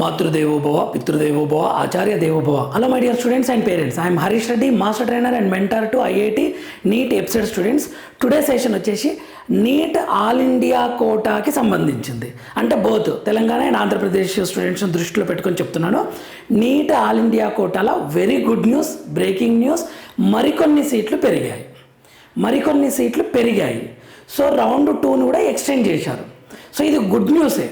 మాతృదేవోభవ పితృదేవోభవ ఆచార్య దేవోభవ. Hello my dear students and parents I'm Harish Reddy master trainer and mentor to IIT NEET episode students today session వచ్చేసి NEET all India కోటాకి సంబంధించింది. అంటే both Telangana and Andhra Pradesh స్టూడెంట్స్ని దృష్టిలో పెట్టుకొని చెప్తున్నాను. నీట్ ఆల్ ఇండియా కోటాలో very good news breaking news మరికొన్ని సీట్లు పెరిగాయి. మరికొన్ని సీట్లు పెరిగాయి. సో రౌండ్ టూను కూడా ఎక్స్టెండ్ చేశారు. సో ఇది గుడ్ న్యూసే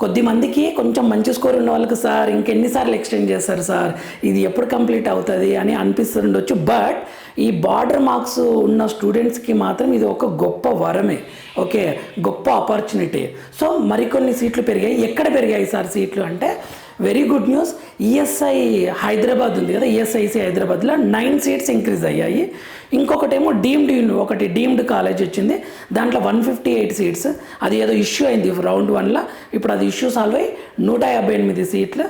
కొద్ది మందికి కొంచెం మంచి స్కోర్ ఉన్న వాళ్ళకి సార్ ఇంకెన్నిసార్లు ఎక్స్టెండ్ చేస్తారు సార్? ఇది ఎప్పుడు కంప్లీట్ అవుతుంది అని అనిపిస్తుండొచ్చు. బట్ ఈ బార్డర్ మార్క్స్ ఉన్న స్టూడెంట్స్కి మాత్రం ఇది ఒక గొప్ప వరమే. ఓకే? గొప్ప ఆపర్చునిటీ. సో మరికొన్ని సీట్లు పెరిగాయి. ఎక్కడ పెరిగాయి సార్ సీట్లు అంటే very good news. ESI Hyderabad ఉంది కదా ఈఎస్ఐసి హైదరాబాద్లో నైన్ సీట్స్ ఇంక్రీజ్ అయ్యాయి. ఇంకొకటేమో డీమ్డ్ యూని ఒకటి డీమ్డ్ కాలేజ్ వచ్చింది. దాంట్లో వన్ ఫిఫ్టీ ఎయిట్ సీట్స్. అది ఏదో ఇష్యూ అయింది రౌండ్ వన్లో. ఇప్పుడు అది ఇష్యూ సాల్వ్ అయ్యి నూట యాభై ఎనిమిది సీట్లు.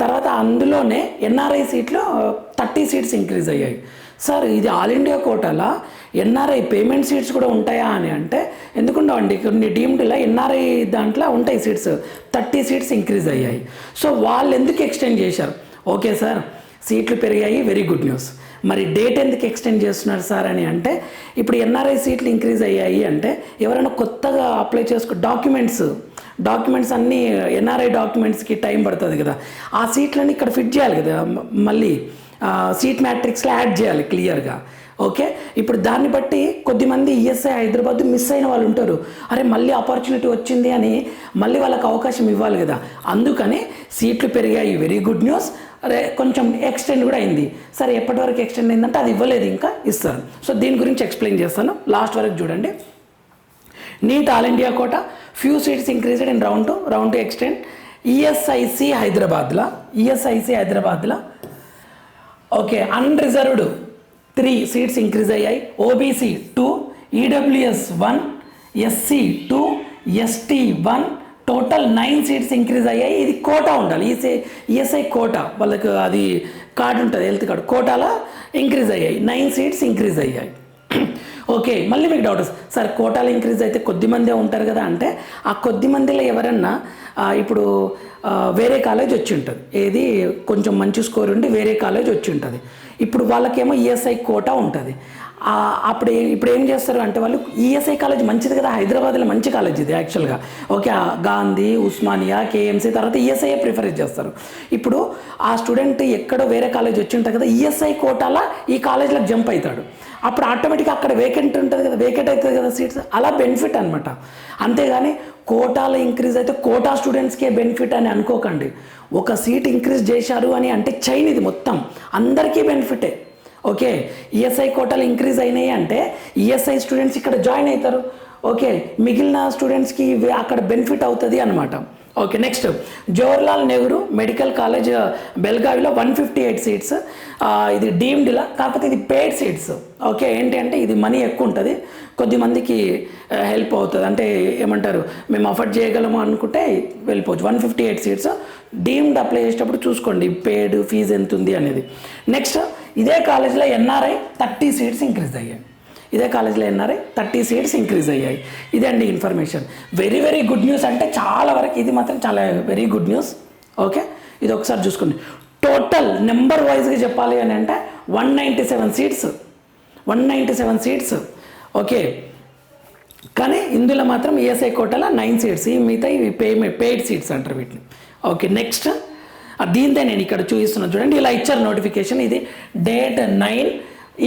తర్వాత అందులోనే ఎన్ఆర్ఐ సీట్లు థర్టీ సీట్స్ ఇంక్రీజ్ అయ్యాయి. సార్ ఇది ఆల్ ఇండియా కోటాలా? ఎన్ఆర్ఐ పేమెంట్ సీట్స్ కూడా ఉంటాయా అని అంటే ఎందుకుండవండి? కొన్ని డీమ్డ్లో ఎన్ఆర్ఐ దాంట్లో ఉంటాయి సీట్స్. థర్టీ సీట్స్ ఇంక్రీజ్ అయ్యాయి. సో వాళ్ళు ఎందుకు ఎక్స్టెండ్ చేశారు? ఓకే సార్ సీట్లు పెరిగాయి వెరీ గుడ్ న్యూస్. మరి డేట్ ఎందుకు ఎక్స్టెండ్ చేస్తున్నారు సార్ అని అంటే ఇప్పుడు ఎన్ఆర్ఐ సీట్లు ఇంక్రీజ్ అయ్యాయి అంటే ఎవరైనా కొత్తగా అప్లై చేసుకో డాక్యుమెంట్స్ డాక్యుమెంట్స్ అన్నీ ఎన్ఆర్ఐ డాక్యుమెంట్స్కి టైం పడుతుంది కదా. ఆ సీట్లన్నీ ఇక్కడ ఫిట్ చేయాలి కదా మళ్ళీ సీట్ మ్యాట్రిక్స్లో యాడ్ చేయాలి క్లియర్గా. ఓకే? ఇప్పుడు దాన్ని బట్టి కొద్దిమంది ఈఎస్ఐ హైదరాబాద్ మిస్ అయిన వాళ్ళు ఉంటారు. అరే మళ్ళీ ఆపర్చునిటీ వచ్చింది అని మళ్ళీ వాళ్ళకి అవకాశం ఇవ్వాలి కదా. అందుకని సీట్లు పెరిగాయి. వెరీ గుడ్ న్యూస్ అరే కొంచెం ఎక్స్టెండ్ కూడా అయింది. సరే ఎప్పటి వరకు ఎక్స్టెండ్ అయిందంటే అది ఇవ్వలేదు ఇంకా ఇస్తాను సో దీని గురించి ఎక్స్ప్లెయిన్ చేస్తాను. లాస్ట్ వరకు చూడండి. NEET all India quota few seats increased in round two round two extend ESIC హైదరాబాద్లో ఈఎస్ఐసి హైదరాబాద్లో. Okay unreserved three seats increase అయ్యాయి. OBC two EWS one SC two ST one total nine seats increase అయ్యాయి. ఇది quota ఉండాలి. EC ESI quota వాళ్ళకి అది card ఉంటుంది health card కోటాలో? ఇంక్రీజ్ అయ్యాయి. నైన్ సీట్స్ ఇంక్రీజ్ అయ్యాయి. ఓకే మళ్ళీ మీకు డౌట్ సార్ కోటాలు ఇంక్రీజ్ అయితే కొద్ది మందే ఉంటారు కదా అంటే ఆ కొద్ది మందిలో ఎవరన్నా ఇప్పుడు వేరే కాలేజ్ వచ్చి ఉంటుంది. ఏది కొంచెం మంచి స్కోర్ ఉండి వేరే కాలేజ్ వచ్చి ఉంటుంది. ఇప్పుడు వాళ్ళకేమో ఈఎస్ఐ కోటా ఉంటుంది. అప్పుడు ఇప్పుడు ఏం చేస్తారు అంటే వాళ్ళు ఈఎస్ఐ కాలేజ్ మంచిది కదా హైదరాబాద్లో మంచి కాలేజ్ ఇది యాక్చువల్గా ఓకే గాంధీ ఉస్మానియా కేఎంసీ తర్వాత ఈఎస్ఐఏ ప్రిఫర్ చేస్తారు. ఇప్పుడు ఆ స్టూడెంట్ ఎక్కడో వేరే కాలేజ్ వచ్చి ఉంటుంది కదా ఈఎస్ఐ కోటాలా ఈ కాలేజ్లోకి జంప్ అవుతాడు. అప్పుడు ఆటోమేటిక్గా అక్కడ వేకెంట్ ఉంటుంది కదా వేకెంట్ అవుతుంది కదా సీట్స్ అలా బెనిఫిట్ అనమాట అంతేగాని కోటాలో ఇంక్రీజ్ అయితే కోటా స్టూడెంట్స్కే బెనిఫిట్ అని అనుకోకండి. ఒక సీట్ ఇంక్రీజ్ చేశారు అని అంటే చైన్ ఇది మొత్తం. అందరికీ బెనిఫిటే ఓకే ఈఎస్ఐ కోటాలు ఇంక్రీజ్ అయినాయి అంటే ఈఎస్ఐ స్టూడెంట్స్ ఇక్కడ జాయిన్ అవుతారు. ఓకే మిగిలిన స్టూడెంట్స్కి అక్కడ బెనిఫిట్ అవుతుంది అనమాట okay next Jawaharlal Nehru medical college బెల్గావిలో one fifty eight seats ఇది డీమ్డ్లా కాకపోతే ఇది పేడ్ సీట్స్ ఓకే ఏంటి అంటే ఇది మనీ ఎక్కువ ఉంటుంది. కొద్దిమందికి హెల్ప్ uh, అవుతుంది. అంటే ఏమంటారు మేము అఫోర్డ్ చేయగలము అనుకుంటే వెళ్ళిపోవచ్చు. One fifty eight seats deemed apply చేసేటప్పుడు చూసుకోండి పేడ్ ఫీజు ఎంత ఉంది అనేది. నెక్స్ట్ ఇదే కాలేజ్లో ఎన్ఆర్ఐ థర్టీ సీట్స్ ఇంక్రీజ్ అయ్యాయి. ఇదే కాలేజ్లో ఎన్ఆర్ఐ థర్టీ సీట్స్ ఇంక్రీజ్ అయ్యాయి. ఇదండి information very very good news అంటే చాలా వరకు ఇది మాత్రం చాలా వెరీ గుడ్ న్యూస్ ఓకే ఇది ఒకసారి చూసుకోండి. టోటల్ నెంబర్ వైజ్గా చెప్పాలి అని అంటే one ninety seven seats one ninety seven seats okay కానీ ఇందులో మాత్రం ఏఎస్ఐ కోటలో నైన్ సీట్స్ ఈ మిగతా ఇవి పేమెంట్ పెయిడ్ సీట్స్ అంటారు వీటిని. ఓకే నెక్స్ట్ దీంతో నేను ఇక్కడ చూపిస్తున్నాను చూడండి ఇలా ఇచ్చారు నోటిఫికేషన్ ఇది డేట్ నైన్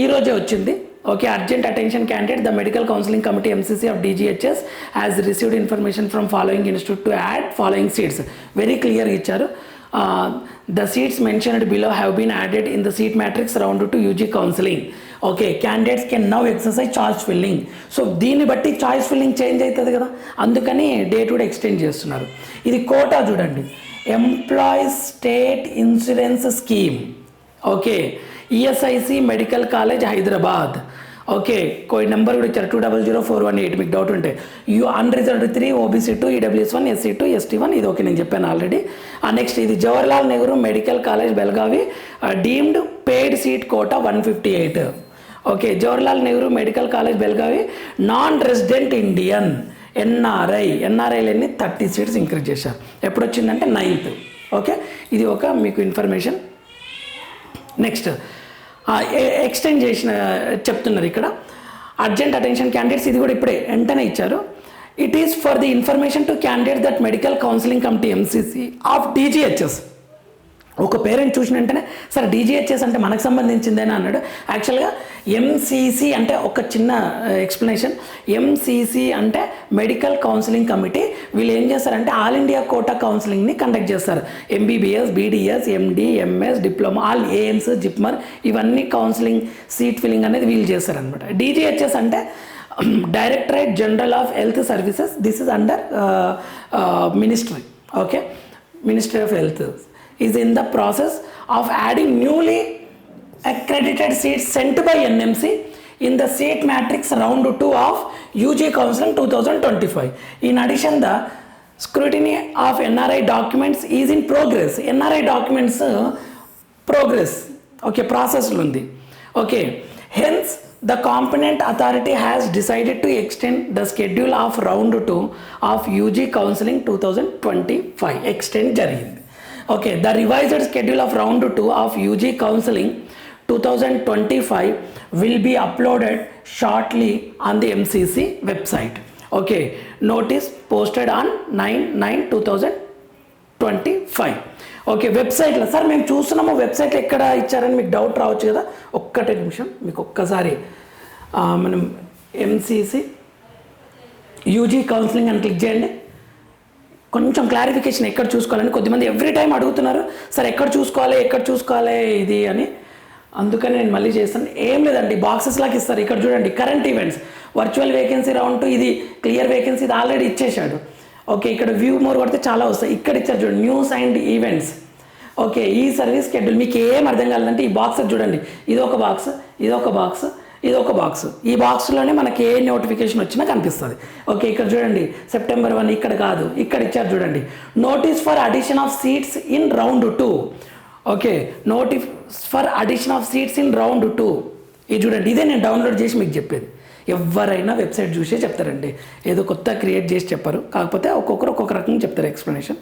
ఈరోజే వచ్చింది. Okay urgent attention candidate the medical counselling committee MCC of DGHS as received information from following institute to add following seats very క్లియర్గా ఇచ్చారు the seats mentioned below have been added in the seat matrix round two UG counselling okay candidates can now exercise choice filling so దీన్ని బట్టి choice filling change అవుతుంది కదా? అందుకని day to day extend చేస్తున్నారు. ఇది quota చూడండి. Employees state insurance scheme okay ESIC medical college Hyderabad okay కోయి number కూడా ఇచ్చారు two double zero four one eight మీకు డౌట్ ఉంటే. You unreserved three OBC two EWS one SC two ST one ఇది okay నేను చెప్పాను already next ఇది Jawaharlal Nehru medical college Belagavi deemed paid seat quota one fifty eight okay Jawaharlal Nehru medical college Belagavi non resident Indian NRI ఎన్ఆర్ఐలన్నీ thirty seats increase చేశారు. ఎప్పుడు వచ్చిందంటే ninth okay ఇది ఒక మీకు ఇన్ఫర్మేషన్ నెక్స్ట్ ఎక్స్టెండ్ చేసిన చెప్తున్నారు ఇక్కడ. అర్జెంట్ అటెన్షన్ క్యాండిడేట్స్ ఇది కూడా ఇప్పుడే వెంటనే ఇచ్చారు. It is for the information to candidate that medical counselling committee MCC of DGHS ఒక పేరెంట్ చూసిన వెంటనే సరే డీజీహెచ్ఎస్ అంటే మనకు సంబంధించిందేనా? అన్నాడు. యాక్చువల్గా ఎంసీసీ అంటే ఒక చిన్న ఎక్స్ప్లెనేషన్ ఎంసీసీ అంటే మెడికల్ కౌన్సిలింగ్ కమిటీ వీళ్ళు ఏం చేస్తారంటే ఆల్ ఇండియా కోటా కౌన్సిలింగ్ని కండక్ట్ చేస్తారు. MBBS BDS MD MS diploma all AIIMS JIPMER ఇవన్నీ కౌన్సిలింగ్ సీట్ ఫిల్లింగ్ అనేది వీళ్ళు చేస్తారనమాట డీజీహెచ్ఎస్ అంటే directorate general of health services this is under ministry okay ministry of health is in the process of adding newly accredited seats sent by NMC in the seat matrix round 2 of UG Counseling 2025. In addition, the scrutiny of NRI documents is in progress. NRI documents uh, progress. Okay, process ఉంది okay hence the competent authority has decided to extend the schedule of round two of UG counselling two thousand twenty five extend జరిగింది okay the revised schedule of round two of UG counselling 2025 will be uploaded shortly on the MCC website. Okay, notice posted on 9 9 2025. Okay వెబ్సైట్లో sir మేము చూస్తున్నాము website ఎక్కడ ఇచ్చారని మీకు doubt రావచ్చు కదా ఒక్కటే నిమిషం మీకు ఒక్కసారి మనం ఎంసీసీ యూజీ కౌన్సిలింగ్ అని క్లిక్ చేయండి కొంచెం క్లారిఫికేషన్ ఎక్కడ చూసుకోవాలని కొద్దిమంది ఎవ్రీ టైం అడుగుతున్నారు సార్ ఎక్కడ చూసుకోవాలి ఎక్కడ చూసుకోవాలి ఇది అని. అందుకని నేను మళ్ళీ చేస్తాను. ఏం లేదండి బాక్సెస్ లాగా ఇస్తారు. ఇక్కడ చూడండి current events virtual vacancy round ఇది క్లియర్ వేకెన్సీ ఇది ఆల్రెడీ ఇచ్చేశాడు. ఓకే ఇక్కడ వ్యూ మోర్ కొడితే చాలా వస్తాయి. ఇక్కడ ఇచ్చారు చూడండి న్యూస్ అండ్ ఈవెంట్స్ ఓకే ఈ సర్వీస్ షెడ్యూల్ మీకు ఏం అర్థం కాలేదంటే ఈ బాక్స్ చూడండి. ఇది ఒక బాక్స్ ఇది ఒక బాక్స్ ఇది ఒక బాక్స్. ఈ బాక్స్లోనే మనకి ఏ నోటిఫికేషన్ వచ్చినా కనిపిస్తుంది. ఓకే ఇక్కడ చూడండి. సెప్టెంబర్ వన్ ఇక్కడ కాదు. ఇక్కడ ఇచ్చారు చూడండి. Notice for addition of seats in round two okay notif for addition of seats in round two ఇది చూడండి ఇదే నేను డౌన్లోడ్ చేసి మీకు చెప్పేది. ఎవరైనా వెబ్సైట్ చూసే చెప్తారండి. ఏదో కొత్త క్రియేట్ చేసి చెప్పారు. కాకపోతే ఒక్కొక్కరు ఒక్కొక్క రకంగా చెప్తారు ఎక్స్ప్లెనేషన్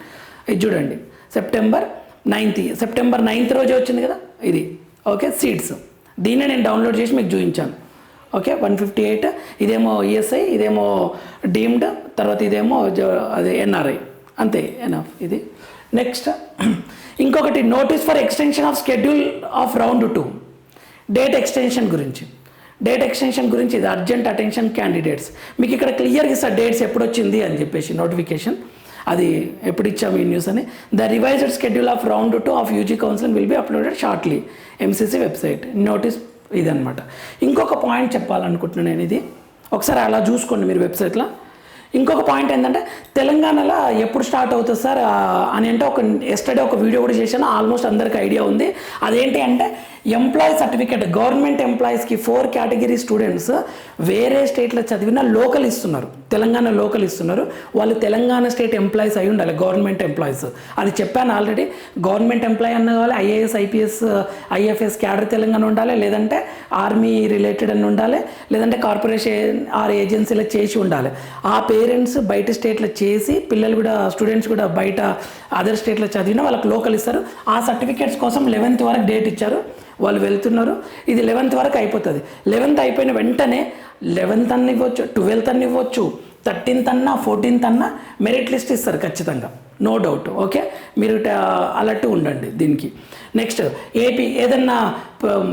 ఇది చూడండి. సెప్టెంబర్ నైన్త్ సెప్టెంబర్ నైన్త్ రోజే వచ్చింది కదా? ఇది. ఓకే సీట్స్ దీన్నే నేను డౌన్లోడ్ చేసి మీకు చూపించాను. ఓకే వన్ ఫిఫ్టీ ఎయిట్ ఇదేమో ఈఎస్ఐ ఇదేమో డీమ్డ్ తర్వాత ఇదేమో అదే ఎన్ఆర్ఐ అంతే ఎనఫ్ ఇది. నెక్స్ట్ ఇంకొకటి notice for extension of schedule of round two date extension గురించి. డేట్ ఎక్స్టెన్షన్ గురించి ఇది అర్జెంట్ అటెన్షన్ క్యాండిడేట్స్ మీకు ఇక్కడ క్లియర్గా ఇస్తారు డేట్స్ ఎప్పుడు వచ్చింది అని చెప్పేసి నోటిఫికేషన్ అది ఎప్పుడు ఇచ్చాము ఈ న్యూస్ అని. The revised schedule of round two of UG council will be uploaded shortly MCC website notice ఇదనమాట ఇంకొక పాయింట్ చెప్పాలనుకుంటున్నాను నేను ఇది. ఒకసారి అలా చూసుకోండి మీరు వెబ్సైట్లో ఇంకొక పాయింట్ ఏంటంటే తెలంగాణలో ఎప్పుడు స్టార్ట్ అవుతుంది సార్? అని అంటే ఒక ఎస్టర్డే ఒక వీడియో కూడా చేశాను. ఆల్మోస్ట్ అందరికీ ఐడియా ఉంది. అదేంటి అంటే ఎంప్లాయీ సర్టిఫికేట్ గవర్నమెంట్ ఎంప్లాయీస్కి ఫోర్ కేటగిరీ స్టూడెంట్స్ వేరే స్టేట్లో చదివిన లోకల్ ఇస్తున్నారు. తెలంగాణ లోకల్ ఇస్తున్నారు. వాళ్ళు తెలంగాణ స్టేట్ ఎంప్లాయీస్ అయి ఉండాలి గవర్నమెంట్ ఎంప్లాయీస్ అది చెప్పాను ఆల్రెడీ గవర్నమెంట్ ఎంప్లాయీ అన్న కావాలి IAS IPS IFS cadre Telangana ఉండాలి లేదంటే ఆర్మీ రిలేటెడ్ అని ఉండాలి లేదంటే కార్పొరేషన్ ఆర్ ఏజెన్సీలో చేసి ఉండాలి. ఆ పేరెంట్స్ బయట స్టేట్లో చేసి పిల్లలు కూడా స్టూడెంట్స్ కూడా బయట అదర్ స్టేట్లో చదివినా వాళ్ళకి లోకల్ ఇస్తారు. ఆ సర్టిఫికేట్స్ కోసం లెవెన్త్ వరకు డేట్ ఇచ్చారు. వాళ్ళు వెళ్తున్నారు. ఇది లెవెన్త్ వరకు అయిపోతుంది. లెవెన్త్ అయిపోయిన వెంటనే లెవెన్త్ అన్న ఇవ్వచ్చు ట్వెల్త్ అన్న ఇవ్వచ్చు థర్టీన్త్ అన్న ఫోర్టీన్త్ అన్న మెరిట్ లిస్ట్ ఇస్తారు ఖచ్చితంగా. నో డౌట్ ఓకే మీరు అలర్ట్ ఉండండి దీనికి. నెక్స్ట్ ఏపీ ఏదన్నా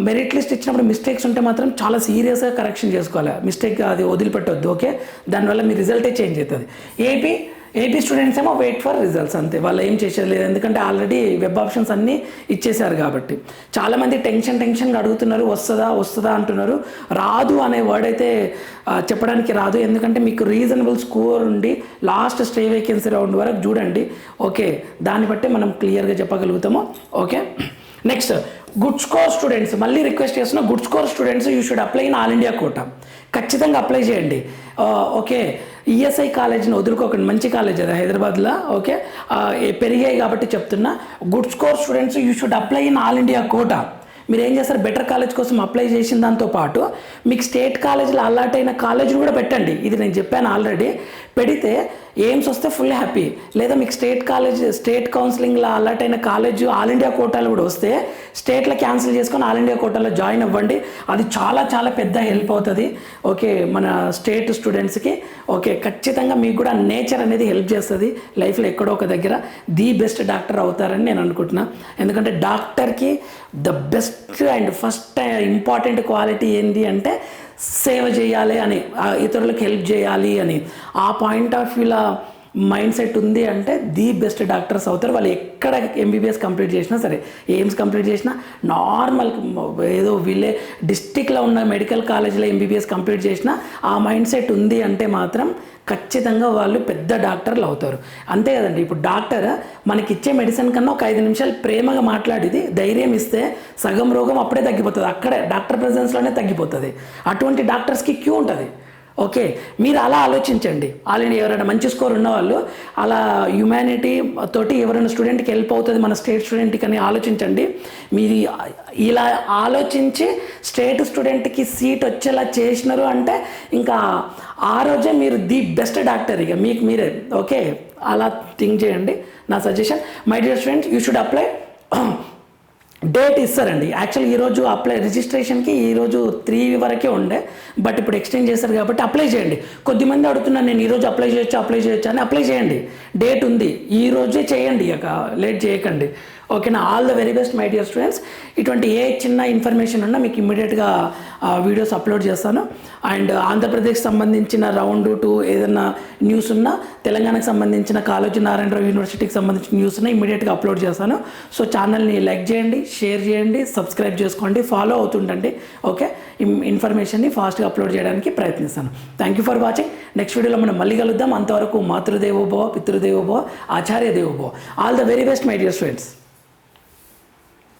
మెరిట్ లిస్ట్ ఇచ్చినప్పుడు మిస్టేక్స్ ఉంటే మాత్రం చాలా సీరియస్గా కరెక్షన్ చేసుకోవాలి. మిస్టేక్ అది వదిలిపెట్టొద్దు. ఓకే దానివల్ల మీ రిజల్టే చేంజ్ అవుతుంది. ఏపీ ఏపీ స్టూడెంట్స్ ఏమో వెయిట్ ఫర్ రిజల్ట్స్ అంతే. వాళ్ళు ఏం చేసేది లేదు ఎందుకంటే ఆల్రెడీ వెబ్ ఆప్షన్స్ అన్నీ ఇచ్చేశారు కాబట్టి. చాలామంది టెన్షన్ టెన్షన్గా అడుగుతున్నారు. వస్తుందా వస్తుందా అంటున్నారు. రాదు అనే వర్డ్ అయితే చెప్పడానికి రాదు. ఎందుకంటే మీకు రీజనబుల్ స్కోర్ ఉండి లాస్ట్ స్టే వేకెన్సీ రౌండ్ వరకు చూడండి. ఓకే దాన్ని బట్టి మనం క్లియర్గా చెప్పగలుగుతాము. Okay next good score students మళ్ళీ రిక్వెస్ట్ చేస్తున్న good score students you should apply in all India quota. ఖచ్చితంగా అప్లై చేయండి. ఓకే ఈఎస్ఐ కాలేజ్ని వదులుకోకండి మంచి కాలేజ్ అది హైదరాబాద్లో ఓకే? పెరిగాయి కాబట్టి చెప్తున్నా. Good score students you should apply in all India quota. మీరు ఏం చేస్తారు? బెటర్ కాలేజ్ కోసం అప్లై చేసిన దాంతో పాటు మీకు స్టేట్ కాలేజీలో అలాట్ అయిన కాలేజీని కూడా పెట్టండి. ఇది నేను చెప్పాను ఆల్రెడీ. పెడితే ఎయిమ్స్ వస్తే ఫుల్ హ్యాపీ లేదా మీకు స్టేట్ కాలేజ్ స్టేట్ కౌన్సిలింగ్లో అలర్ట్ అయిన కాలేజ్ ఆల్ ఇండియా కోటాలు కూడా వస్తే స్టేట్లో క్యాన్సిల్ చేసుకొని ఆల్ ఇండియా కోటాలో జాయిన్ అవ్వండి. అది చాలా చాలా పెద్ద హెల్ప్ అవుతుంది. ఓకే మన స్టేట్ స్టూడెంట్స్కి ఓకే ఖచ్చితంగా మీకు కూడా నేచర్ అనేది హెల్ప్ చేస్తుంది. లైఫ్లో ఎక్కడో ఒక దగ్గర ది బెస్ట్ డాక్టర్ అవుతారని నేను అనుకుంటున్నా. ఎందుకంటే డాక్టర్కి the best and first important quality ఏంటి అంటే సేవ చేయాలి అని ఇతరులకు హెల్ప్ చేయాలి అని. ఆ పాయింట్ ఆఫ్ వ్యూలో మైండ్ సెట్ ఉంది అంటే ది బెస్ట్ డాక్టర్స్ అవుతారు. వాళ్ళు ఎక్కడ ఎంబీబీఎస్ కంప్లీట్ చేసినా సరే ఎయిమ్స్ కంప్లీట్ చేసినా నార్మల్ ఏదో వీళ్ళే డిస్టిక్లో ఉన్న మెడికల్ కాలేజ్లో ఎంబీబీఎస్ కంప్లీట్ చేసినా ఆ మైండ్ సెట్ ఉంది అంటే మాత్రం ఖచ్చితంగా వాళ్ళు పెద్ద డాక్టర్లు అవుతారు. అంతే కదండి. ఇప్పుడు డాక్టర్ మనకి ఇచ్చే మెడిసిన్ కన్నా ఒక ఐదు నిమిషాలు ప్రేమగా మాట్లాడిది ధైర్యం ఇస్తే సగం రోగం అప్పుడే తగ్గిపోతుంది. అక్కడే డాక్టర్ ప్రజెన్స్లోనే తగ్గిపోతుంది. అటువంటి డాక్టర్స్కి క్యూ ఉంటుంది. ఓకే మీరు అలా ఆలోచించండి. ఆల్రెడీ ఎవరైనా మంచి స్కోర్ ఉన్నవాళ్ళు అలా హ్యుమానిటీ తోటి ఎవరైనా స్టూడెంట్కి హెల్ప్ అవుతుంది మన స్టేట్ స్టూడెంట్కి అని ఆలోచించండి. మీరు ఇలా ఆలోచించి స్టేట్ స్టూడెంట్కి సీట్ వచ్చేలా చేసినారు అంటే ఇంకా ఆ రోజే మీరు ది బెస్ట్ డాక్టర్ ఇక మీకు మీరే. ఓకే అలా థింక్ చేయండి. నా suggestion my dear students you should apply date ఇస్తారండి. యాక్చువల్ ఈరోజు అప్లై రిజిస్ట్రేషన్కి ఈరోజు త్రీ వరకే ఉండే. బట్ ఇప్పుడు ఎక్స్టెండ్ చేస్తారు కాబట్టి అప్లై చేయండి. కొద్దిమంది అడుగుతున్నారు నేను ఈరోజు అప్లై చేయొచ్చు అప్లై చేయొచ్చు అని అప్లై చేయండి. డేట్ ఉంది. ఈ రోజే చేయండి. ఇక లేట్ చేయకండి. ఓకేనా all the very best my dear students ఇటువంటి ఏ చిన్న ఇన్ఫర్మేషన్ ఉన్నా మీకు ఇమ్మీడియట్గా వీడియోస్ అప్లోడ్ చేస్తాను. అండ్ ఆంధ్రప్రదేశ్ uh, సంబంధించిన రౌండ్ టూ ఏదైనా న్యూస్ ఉన్నా తెలంగాణకు సంబంధించిన కాలేజ్ నారాయణరావు యూనివర్సిటీకి సంబంధించిన న్యూస్ ఉన్నా ఇమ్మీడియట్గా అప్లోడ్ చేస్తాను. సో ఛానల్ని లైక్ చేయండి షేర్ చేయండి సబ్స్క్రైబ్ చేసుకోండి ఫాలో అవుతుండండి. ఓకే ఇన్ఫర్మేషన్ని ఫాస్ట్గా అప్లోడ్ చేయడానికి ప్రయత్నిస్తాను. Thank you for watching next వీడియోలో మనం మళ్ళీ కలుద్దాం. అంతవరకు మాతృదేవోభవ పితృదేవోభవ ఆచార్య దేవోభవ all the very best my dear students